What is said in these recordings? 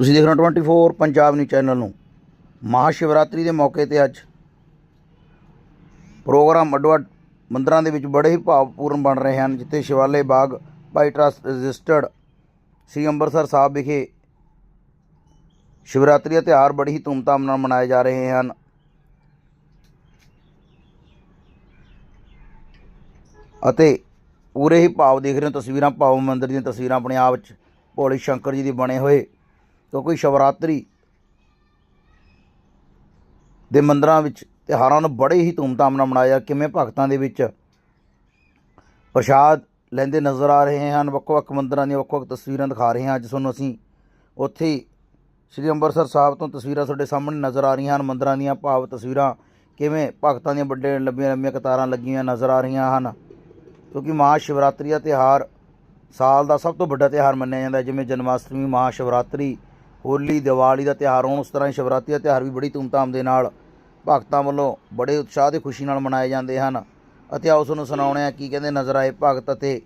ਤੁਸੀਂ ਦੇਖ ਰਹੇ ਹੋ 24 ਪੰਜਾਬ ਨਿਊਜ਼ ਚੈਨਲ ਨੂੰ। ਮਹਾ ਸ਼ਿਵਰਾਤਰੀ ਦੇ ਮੌਕੇ ਤੇ ਅੱਜ ਪ੍ਰੋਗਰਾਮ ਅੱਡੋ ਅੱਡ ਮੰਦਰਾਂ ਦੇ ਵਿੱਚ ਬੜੇ ਹੀ ਭਾਵਪੂਰਨ ਬਣ ਰਹੇ ਹਨ, ਜਿੱਥੇ ਸ਼ਿਵਾਲੇ ਬਾਗ, ਭਾਈ ਟਰਸਟ ਰਜਿਸਟਰਡ ਸ੍ਰੀ ਅੰਮ੍ਰਿਤਸਰ ਸਾਹਿਬ ਵਿਖੇ ਸ਼ਿਵਰਾਤਰੀ ਦਾ ਤਿਉਹਾਰ ਬੜੀ ਹੀ ਧੂਮਧਾਮ ਨਾਲ ਮਨਾਏ ਜਾ ਰਹੇ ਹਨ। ਅਤੇ ਪੂਰੇ ਹੀ ਭਾਵ ਦੇਖ ਰਹੇ ਹੋ ਤਸਵੀਰਾਂ, ਭਾਵ ਮੰਦਿਰ ਦੀਆਂ ਤਸਵੀਰਾਂ ਆਪਣੇ ਆਪ ਵਿੱਚ ਭੋਲੇ ਸ਼ੰਕਰ ਜੀ ਦੇ ਬਣੇ ਹੋਏ ਕਿਉਂਕਿ ਸ਼ਿਵਰਾਤਰੀ ਦੇ ਮੰਦਰਾਂ ਵਿੱਚ ਤਿਉਹਾਰਾਂ ਨੂੰ ਬੜੇ ਹੀ ਧੂਮਧਾਮ ਨਾਲ ਮਨਾਇਆ, ਕਿਵੇਂ ਭਗਤਾਂ ਦੇ ਵਿੱਚ ਪ੍ਰਸ਼ਾਦ ਲੈਂਦੇ ਨਜ਼ਰ ਆ ਰਹੇ ਹਨ, ਵੱਖ-ਵੱਖ ਮੰਦਰਾਂ ਦੀਆਂ ਵੱਖ-ਵੱਖ ਤਸਵੀਰਾਂ ਦਿਖਾ ਰਹੇ ਹਾਂ। ਅੱਜ ਤੁਹਾਨੂੰ ਅਸੀਂ ਉੱਥੇ ਸ੍ਰੀ ਅੰਮ੍ਰਿਤਸਰ ਸਾਹਿਬ ਤੋਂ ਤਸਵੀਰਾਂ ਤੁਹਾਡੇ ਸਾਹਮਣੇ ਨਜ਼ਰ ਆ ਰਹੀਆਂ ਹਨ। ਮੰਦਰਾਂ ਦੀਆਂ ਭਾਵ ਤਸਵੀਰਾਂ ਕਿਵੇਂ ਭਗਤਾਂ ਦੀਆਂ ਵੱਡੇ ਲੰਬੀਆਂ ਲੰਬੀਆਂ ਕਤਾਰਾਂ ਲੱਗੀਆਂ ਨਜ਼ਰ ਆ ਰਹੀਆਂ ਹਨ। ਕਿਉਂਕਿ ਮਹਾ ਸ਼ਿਵਰਾਤਰੀ ਦਾ ਤਿਉਹਾਰ ਸਾਲ ਦਾ ਸਭ ਤੋਂ ਵੱਡਾ ਤਿਉਹਾਰ ਮੰਨਿਆ ਜਾਂਦਾ ਹੈ, ਜਿਵੇਂ ਜਨਮਾਸ਼ਟਮੀ ਮਹਾ ਸ਼ਿਵਰਾਤਰੀ ਹੋਲੀ, ਦੀਵਾਲੀ ਦਾ ਤਿਉਹਾਰ ਹੋਣ ਉਸ ਤਰ੍ਹਾਂ ਹੀ ਸ਼ਿਵਰਾਤਰੀ ਦਾ ਤਿਉਹਾਰ ਵੀ ਬੜੀ ਧੂਮਧਾਮ ਦੇ ਨਾਲ ਭਗਤਾਂ ਵੱਲੋਂ ਬੜੇ ਉਤਸ਼ਾਹ ਤੇ ਖੁਸ਼ੀ ਨਾਲ ਮਨਾਏ ਜਾਂਦੇ ਹਨ। ਅਤੇ ਆਓ ਤੁਹਾਨੂੰ ਸੁਣਾਉਣੇ ਆ ਕੀ ਕਹਿੰਦੇ ਨਜ਼ਰ ਆਏ ਭਗਤ ਅਤੇ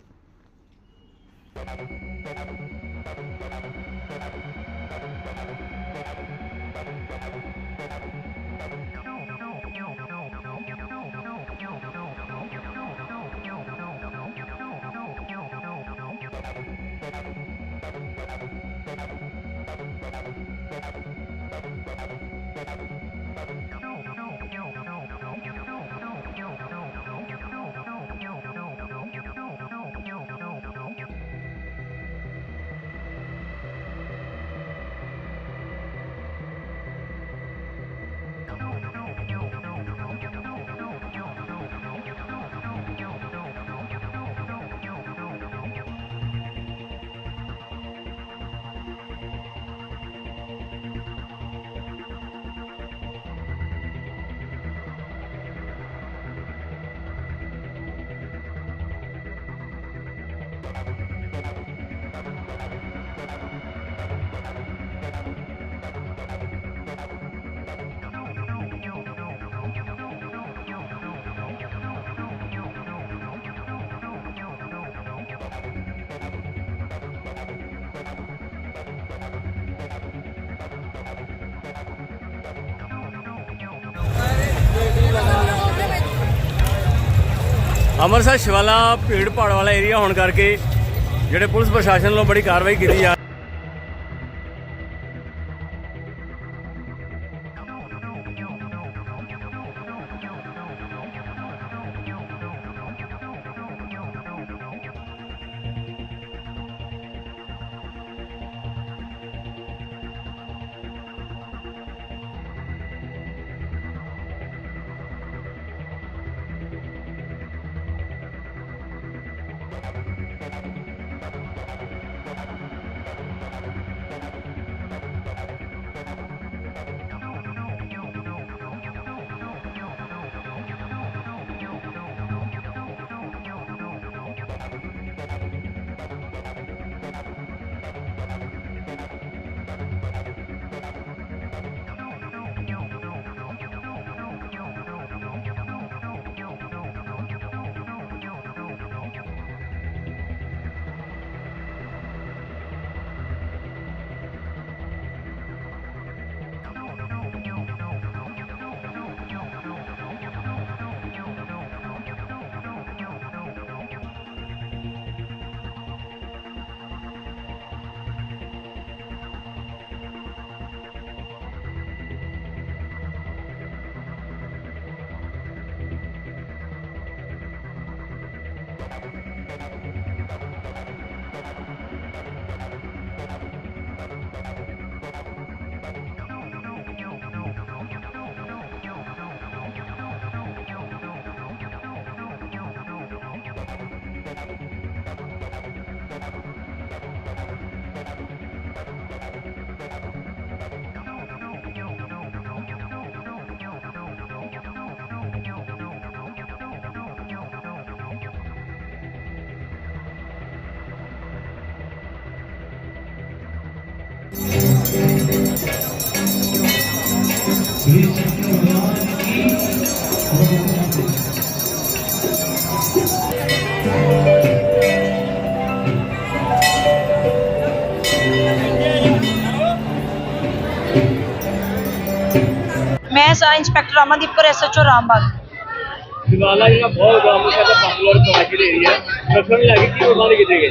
ਅੰਮ੍ਰਿਤਸਰ ਸ਼ਿਵਾਲਾ ਭੀੜ ਭਾੜ ਵਾਲਾ ਏਰੀਆ ਹੋਣ ਕਰਕੇ ਜਿਹੜੇ ਪੁਲਿਸ ਪ੍ਰਸ਼ਾਸਨ ਵੱਲੋਂ ਬੜੀ ਕਾਰਵਾਈ ਕੀਤੀ ਜਾ मैं sub inspector Amandeep S H O Rambagh ਦਿਵਾਲਾ ਜਿਹੜਾ ਬਹੁਤ ਗਾਮ ਸਾਡਾ ਬੰਗਲੌਰ ਕਮਾਂਡਡ ਏਰੀਆ ਨਕਸ਼ਾ ਵੀ ਲੱਗੀ ਕਿ ਉਹ ਬੰਦ ਕੀਤੇ ਗਏ।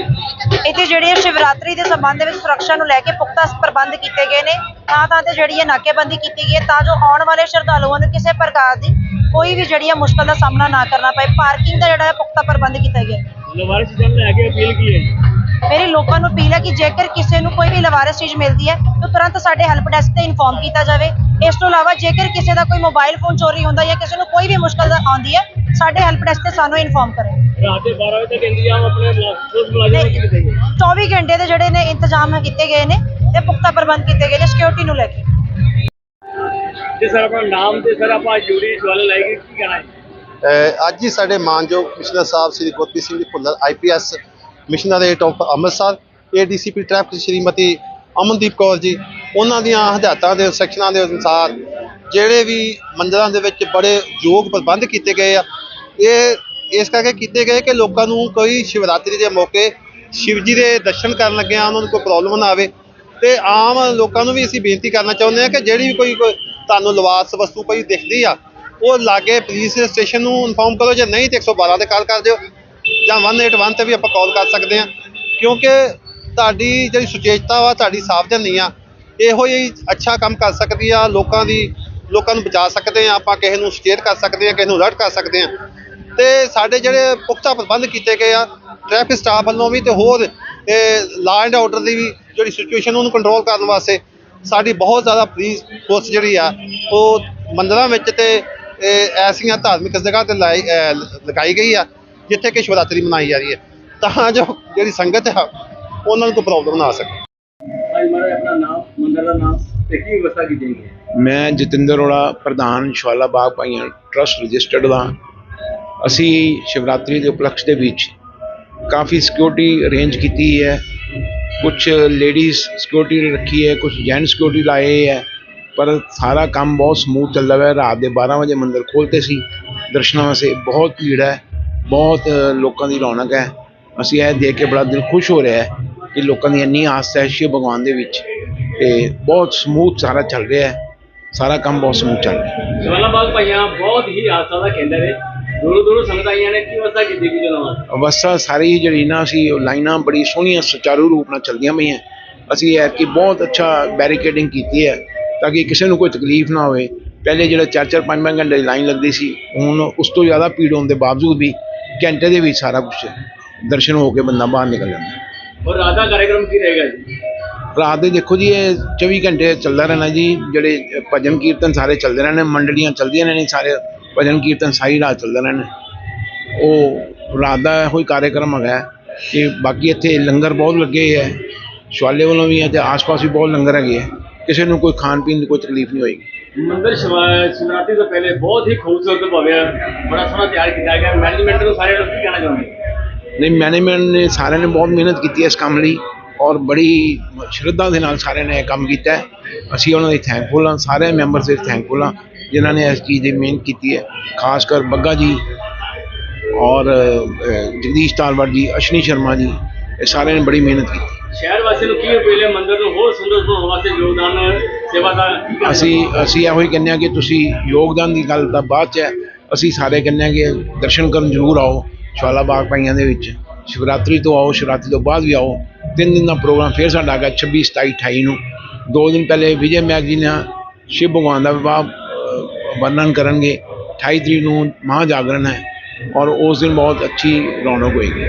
ਇੱਥੇ ਜਿਹੜੇ ਸ਼ਿਵਰਾਤਰੀ ਦੇ ਸਬੰਧ ਦੇ ਵਿੱਚ ਸੁਰੱਖਿਆ ਨੂੰ ਲੈ ਕੇ ਪੁਖਤਾ ਪ੍ਰਬੰਧ ਕੀਤੇ ਗਏ ਨੇ। ਤਾਂ ਤਾਂ ਤੇ ਜਿਹੜੀ ਹੈ ਨਾਕੇਬੰਦੀ ਕੀਤੀ ਗਈ ਹੈ ਤਾਂ ਜੋ ਆਉਣ ਵਾਲੇ ਸ਼ਰਧਾਲੂਆਂ ਨੂੰ ਕਿਸੇ ਪ੍ਰਕਾਰ ਦੀ ਕੋਈ ਵੀ ਜਿਹੜੀ ਹੈ ਮੁਸ਼ਕਲ ਦਾ ਸਾਹਮਣਾ ਨਾ ਕਰਨਾ ਪਏ ਪਾਰਕਿੰਗ ਦਾ ਜਿਹੜਾ ਹੈ ਪੁਖਤਾ ਪ੍ਰਬੰਧ ਕੀਤਾ ਗਿਆ। ਲਵਾਰਿਸ ਚੀਜ਼ਾਂ ਲੈ ਕੇ ਅਪੀਲ ਕੀ ਹੈ? ਜੀ ਮੇਰੀ ਲੋਕਾਂ ਨੂੰ ਅਪੀਲ ਹੈ ਕਿ ਜੇਕਰ ਕਿਸੇ ਨੂੰ ਕੋਈ ਵੀ ਲਵਾਰਸ ਚੀਜ਼ ਮਿਲਦੀ ਹੈ ਤਾਂ ਤੁਰੰਤ ਸਾਡੇ ਹੈਲਪ ਡੈਸਕ ਤੇ ਇਨਫੋਰਮ ਕੀਤਾ ਜਾਵੇ। ਇਸ ਤੋਂ ਇਲਾਵਾ ਜੇਕਰ ਕਿਸੇ ਦਾ ਕੋਈ ਮੋਬਾਈਲ ਫੋਨ ਚੋਰੀ ਹੁੰਦਾ ਜਾਂ ਕਿਸੇ ਨੂੰ ਕੋਈ ਵੀ ਮੁਸ਼ਕਲ ਆਉਂਦੀ ਹੈ ਸਾਡੇ ਹੈਲਪ ਡੈਸਕ ਤੇ ਸਾਨੂੰ ਇਨਫੋਰਮ ਕਰੇ। ਰਾਤ ਦੇ 12 ਵਜੇ ਤੱਕ ਇੰਤਜ਼ਾਮ ਆਪਣੇ ਮੁਲਾਜ਼ਮਾਂ ਨੂੰ ਕੀਤੇ ਗਏ 24 ਘੰਟੇ ਦੇ ਜਿਹੜੇ ਨੇ ਇੰਤਜ਼ਾਮ ਕੀਤੇ ਗਏ ਨੇ ਤੇ ਪੁਖਤਾ ਪ੍ਰਬੰਧ ਕੀਤੇ ਗਏ ਨੇ ਸਿਕਿਉਰਿਟੀ ਨੂੰ ਲੈ ਕੇ। ਤੇ ਸਰ ਆਪਣਾ ਨਾਮ ਤੇ ਸਰ ਆਪਾਂ ਜੂਰੀ ਜਵਾਲ ਲਾਏਗੇ ਕੀ ਕਹਿਣਾ ਹੈ? ਅੱਜ ਹੀ ਸਾਡੇ ਮਾਨਯੋਗ commissioner Sahib Shri Gurpreet Singh ji Bhullar IPS commissionerate of Amritsar ADCP traffic Shrimati Amandeep Kaur ji, ਉਹਨਾਂ ਦੀਆਂ ਹਦਾਇਤਾਂ ਦੇ ਸੈਕਸ਼ਨਾਂ ਦੇ ਅਨੁਸਾਰ ਜਿਹੜੇ ਵੀ ਮੰਦਰਾਂ ਦੇ ਵਿੱਚ ਬੜੇ ਯੋਗ ਪ੍ਰਬੰਧ ਕੀਤੇ ਗਏ ਆ, ਇਹ ਇਸ ਕਰਕੇ ਕੀਤੇ ਗਏ ਕਿ ਲੋਕਾਂ ਨੂੰ ਕੋਈ ਸ਼ਿਵਰਾਤਰੀ ਦੇ ਮੌਕੇ ਸ਼ਿਵ ਜੀ ਦੇ ਦਰਸ਼ਨ ਕਰਨ ਲੱਗਿਆ ਉਹਨਾਂ ਨੂੰ ਕੋਈ ਪ੍ਰੋਬਲਮ ਨਾ ਆਵੇ ਤੇ ਆਮ ਲੋਕਾਂ ਨੂੰ ਵੀ ਅਸੀਂ ਬੇਨਤੀ ਕਰਨਾ ਚਾਹੁੰਦੇ ਹਾਂ ਕਿ ਜਿਹੜੀ ਵੀ ਕੋਈ ਤੁਹਾਨੂੰ ਲਵਾਸ ਵਸਤੂ ਪਈ ਦਿਖਦੀ ਆ, ਉਹ ਲਾਗੇ ਪੁਲਿਸ ਸਟੇਸ਼ਨ ਨੂੰ ਇਨਫੋਰਮ ਕਰੋ, ਜੇ ਨਹੀਂ ਤੇ 112 ਤੇ ਕਾਲ ਕਰ ਦਿਓ, ਜਾਂ 181 ਤੇ ਵੀ ਆਪਾਂ ਕਾਲ ਕਰ ਸਕਦੇ ਹਾਂ ਕਿਉਂਕਿ ਤੁਹਾਡੀ ਜਿਹੜੀ ਸੁਚੇਤਤਾ ਵਾ, ਤੁਹਾਡੀ ਸਾਵਧਾਨੀ ਆ, ਇਹੋ ਹੀ ਅੱਛਾ ਕੰਮ ਕਰ ਸਕਦੀ ਆ, ਲੋਕਾਂ ਦੀ, ਲੋਕਾਂ ਨੂੰ ਬਚਾ ਸਕਦੇ ਆ, ਆਪਾਂ ਕਿਸੇ ਨੂੰ ਸੁਚੇਤ ਕਰ ਸਕਦੇ ਆ, ਕਿਸੇ ਨੂੰ ਅਲਰਟ ਕਰ ਸਕਦੇ ਆ। ਤੇ ਸਾਡੇ ਜਿਹੜੇ ਪੁਖਤਾ ਪ੍ਰਬੰਧ ਕੀਤੇ ਗਏ ਆ ਟ੍ਰੈਫਿਕ ਸਟਾਫ ਵੱਲੋਂ ਵੀ ਤੇ ਹੋਰ ਲਾ ਐਂਡ ਆਰਡਰ ਦੀ ਵੀ ਜਿਹੜੀ ਸਿਚੁਏਸ਼ਨ ਉਹਨੂੰ ਕੰਟਰੋਲ ਕਰਨ ਵਾਸਤੇ ਸਾਡੀ ਬਹੁਤ ਜ਼ਿਆਦਾ ਪੁਲਿਸ ਫੋਰਸ ਜਿਹੜੀ ਆ ਉਹ ਮੰਦਰਾਂ ਵਿੱਚ ਤੇ ਐਸੀਆਂ ਧਾਰਮਿਕ ਜਗ੍ਹਾ ਤੇ ਲਾਈ ਲਗਾਈ ਗਈ ਆ ਜਿੱਥੇ ਕਿ ਸ਼ਿਵਰਾਤਰੀ ਮਨਾਈ ਜਾ ਰਹੀ ਹੈ। ਤਾਂ ਜੋ ਜਿਹੜੀ ਸੰਗਤ ਆ ਉਹਨਾਂ ਨੂੰ ਕੋਈ ਪ੍ਰੋਬਲਮ ਨਾ ਆ ਸਕੇ। ਅੱਜ ਮਾਰਾ ਆਪਣਾ ਨਾਮ ਮੰਦਰ ਦਾ ਨਾਮ ਤੇ ਕੀ ਵਿਵਸਥਾ ਕੀਤੀ ਗਈ ਹੈ? ਮੈਂ ਜਤਿੰਦਰ ਅਰੋੜਾ ਪ੍ਰਧਾਨ ਸ਼ਵਾਲਾ ਬਾਗ ਭਾਈਆਂ ਟਰਸਟ ਰਜਿਸਟਰਡ ਦਾ। ਅਸੀਂ ਸ਼ਿਵਰਾਤਰੀ ਦੇ ਉਪਲਕਸ਼ ਦੇ ਵਿੱਚ ਕਾਫੀ ਸਿਕਿਉਰਿਟੀ ਅਰੇਂਜ ਕੀਤੀ ਹੈ। ਕੁਝ ਲੇਡੀਜ਼ ਸਿਕਿਉਰਿਟੀ ਰੱਖੀ ਹੈ ਕੁਝ ਜੈਂਟ ਸਿਕਿਉਰਿਟੀ ਲਾਏ ਹੈ, ਪਰ ਸਾਰਾ ਕੰਮ ਬਹੁਤ ਸਮੂਥ ਚੱਲਦਾ ਹੈ ਰਾਤ ਦੇ 12 ਵਜੇ ਮੰਦਿਰ ਖੋਲ੍ਹਤੇ ਸੀ, ਦਰਸ਼ਨਾਂ ਵਾਸਤੇ ਬਹੁਤ ਭੀੜ ਹੈ, ਬਹੁਤ ਲੋਕਾਂ ਦੀ ਰੌਣਕ ਹੈ। ਅਸੀਂ ਇਹ ਦੇਖ ਕੇ ਬੜਾ ਦਿਲ ਖੁਸ਼ ਹੋ ਰਿਹਾ ਹੈ ਕਿ ਲੋਕਾਂ ਦੀ ਇੰਨੀ ਆਸਥਾ ਹੈ ਸ਼ਿਵ ਭਗਵਾਨ ਦੇ ਵਿੱਚ ਤੇ ਬਹੁਤ ਸਮੂਥ ਸਾਰਾ ਚੱਲ ਰਿਹਾ ਹੈ। ਸਾਰਾ ਕੰਮ ਬਹੁਤ ਸਮੂਥ ਚੱਲ ਰਿਹਾ ਹੈ। ਜਵਾਲਾਬਾਗ ਭਾਈਆਂ, ਬਹੁਤ ਹੀ ਆਸਥਾ ਦਾ ਕੇਂਦਰ ਹੈ। ਦੂਰੋਂ ਦੂਰੋਂ ਸੰਗਤਾਂ ਆਈਆਂ ਨੇ ਕੀ ਵਿਵਸਥਾ ਕੀਤੀ ਗਈ ਜਨਾਬ ਅਵਸਥਾ ਸਾਰੀ ਜਿਹੜੀ ਨਾ ਸੀ ਉਹ ਲਾਈਨਾਂ ਬੜੀ ਸੋਹਣੀਆਂ ਸੁਚਾਰੂ ਰੂਪ ਨਾਲ ਚੱਲਦੀਆਂ ਪਈਆਂ। ਅਸੀਂ ਇਹ ਕਿ ਬਹੁਤ ਅੱਛਾ ਬੈਰੀਕੇਡਿੰਗ ਕੀਤੀ ਹੈ ਤਾਂ ਕਿ ਕਿਸੇ ਨੂੰ ਕੋਈ ਤਕਲੀਫ ਨਾ ਹੋਵੇ। ਪਹਿਲੇ ਜਿਹੜਾ ਚਾਰ ਚਾਰ ਪੰਜ ਪੰਜ ਘੰਟੇ ਦੀ ਲਾਈਨ ਲੱਗਦੀ ਸੀ ਹੁਣ ਉਸ ਤੋਂ ਜ਼ਿਆਦਾ ਭੀੜ ਹੋਣ ਦੇ ਬਾਵਜੂਦ ਵੀ ਘੰਟੇ ਦੇ ਵਿੱਚ ਸਾਰਾ ਕੁਝ ਦਰਸ਼ਨ ਹੋ ਕੇ ਬੰਦਾ ਬਾਹਰ ਨਿਕਲ ਜਾਂਦਾ। ਔਰ ਰਾਤ ਦਾ ਕਾਰਜਕ੍ਰਮ ਕੀ ਰਹੇਗਾ ਜੀ? ਰਾਤ ਦੇ ਦੇਖੋ ਜੀ ਇਹ 24 ਘੰਟੇ ਚੱਲਦਾ ਰਹਿਣਾ ਜੀ ਜਿਹੜੇ ਭਜਨ ਕੀਰਤਨ ਸਾਰੇ ਚੱਲਦੇ ਰਹਿਣੇ ਮੰਡਲੀਆਂ ਚੱਲਦੀਆਂ ਰਹਿਣੀ ਸਾਰੇ। ਭਜਨ ਕੀਰਤਨ ਸਾਰੀ ਰਾਤ ਚੱਲਦਾ ਰਹਿਣਾ ਉਹ ਰਾਤ ਦਾ ਇਹੋ ਹੀ ਕਾਰਜਕ੍ਰਮ ਹੈਗਾ ਕਿ ਬਾਕੀ ਇੱਥੇ ਲੰਗਰ ਬਹੁਤ ਲੱਗੇ ਹੈ ਸ਼ਵਾਲੇ ਵੱਲੋਂ ਵੀ ਹੈ ਤੇ ਆਸ-ਪਾਸ ਵੀ ਬਹੁਤ ਲੰਗਰ ਹੈਗੇ ਹੈ ਕਿਸੇ ਨੂੰ ਕੋਈ ਖਾਣ ਪੀਣ ਦੀ ਕੋਈ ਤਕਲੀਫ ਨਹੀਂ ਹੋਏਗੀ। ਮੰਦਰ ਸ਼ਿਵਾ- ਸ਼ਿਵਰਾਤਰੀ ਤੋਂ ਪਹਿਲੇ ਬਹੁਤ ਹੀ ਖੂਬਸੂਰਤ ਭਵਿਆ। ਬੜਾ ਸੋਹਣਾ ਤਿਆਰ ਕੀਤਾ ਗਿਆ। ਮੈਨੇਜਮੈਂਟ ਨੂੰ ਸਾਰੇ ਲੋਕ ਕੀ ਕਹਿਣਾ ਚਾਹੁੰਦੇ ਨਹੀਂ ਮੈਨੇਜਮੈਂਟ ਨੇ ਸਾਰਿਆਂ ਨੇ ਬਹੁਤ ਮਿਹਨਤ ਕੀਤੀ ਹੈ ਇਸ ਕੰਮ ਲਈ ਔਰ ਬੜੀ ਸ਼ਰਧਾ ਦੇ ਨਾਲ ਸਾਰਿਆਂ ਨੇ ਇਹ ਕੰਮ ਕੀਤਾ। ਅਸੀਂ ਉਹਨਾਂ ਦੇ ਥੈਂਕਫੁਲ ਹਾਂ ਸਾਰੇ ਮੈਂਬਰਸ ਦੇ ਥੈਂਕਫੁਲ ਹਾਂ। ਜਿਨ੍ਹਾਂ ਨੇ ਇਸ ਚੀਜ਼ ਦੀ ਮਿਹਨਤ ਕੀਤੀ ਹੈ ਖਾਸ ਕਰ ਬੱਗਾ ਜੀ ਔਰ ਜਗਦੀਸ਼ ਤਾਲਵਰ ਜੀ ਅਸ਼ਨੀ ਸ਼ਰਮਾ ਜੀ ਇਹ ਸਾਰਿਆਂ ਨੇ ਬੜੀ ਮਿਹਨਤ ਕੀਤੀ ਸ਼ਹਿਰ ਵਾਸੀਆਂ ਨੂੰ ਕੀ ਅਪੀਲ ਹੈ ਮੰਦਰ ਨੂੰ ਹੋਰ ਸੁੰਦਰ ਬਣਾਉਣ ਵਾਸਤੇ ਯੋਗਦਾਨ ਸੇਵਾ ਦਾ ਕੀ ਕਹਿਣਾ ਅਸੀਂ ਅਸੀਂ ਇਹੋ ਹੀ ਕਹਿੰਦੇ ਹਾਂ ਕਿ ਤੁਸੀਂ ਯੋਗਦਾਨ ਦੀ ਗੱਲ ਤਾਂ ਬਾਅਦ 'ਚ ਹੈ ਅਸੀਂ ਸਾਰੇ ਕਹਿੰਦੇ ਹਾਂ ਕਿ ਦਰਸ਼ਨ ਕਰਨ ਜ਼ਰੂਰ ਆਓ ਸ਼ਵਾਲਾ ਬਾਗ ਪਾਈਆਂ ਦੇ ਵਿੱਚ ਸ਼ਿਵਰਾਤਰੀ ਤੋਂ ਆਓ ਸ਼ਿਵਰਾਤਰੀ ਤੋਂ ਬਾਅਦ ਵੀ ਆਓ ਤਿੰਨ ਦਿਨ ਦਾ ਪ੍ਰੋਗਰਾਮ ਫਿਰ ਸਾਡਾ ਹੈਗਾ 26 27 28 ਨੂੰ ਦੋ ਦਿਨ ਪਹਿਲੇ ਵਿਜੇ ਮੈਗ ਜੀ ਨੇ ਸ਼ਿਵ ਭਗਵਾਨ ਦਾ ਵਿਵਾਹ ਵਰਣਨ ਕਰਨਗੇ। 28 ਤਰੀਕ ਨੂੰ ਮਹਾਂ ਜਾਗਰਣ ਹੈ ਔਰ ਉਸ ਦਿਨ ਬਹੁਤ ਅੱਛੀ ਰੌਣਕ ਹੋਏਗੀ।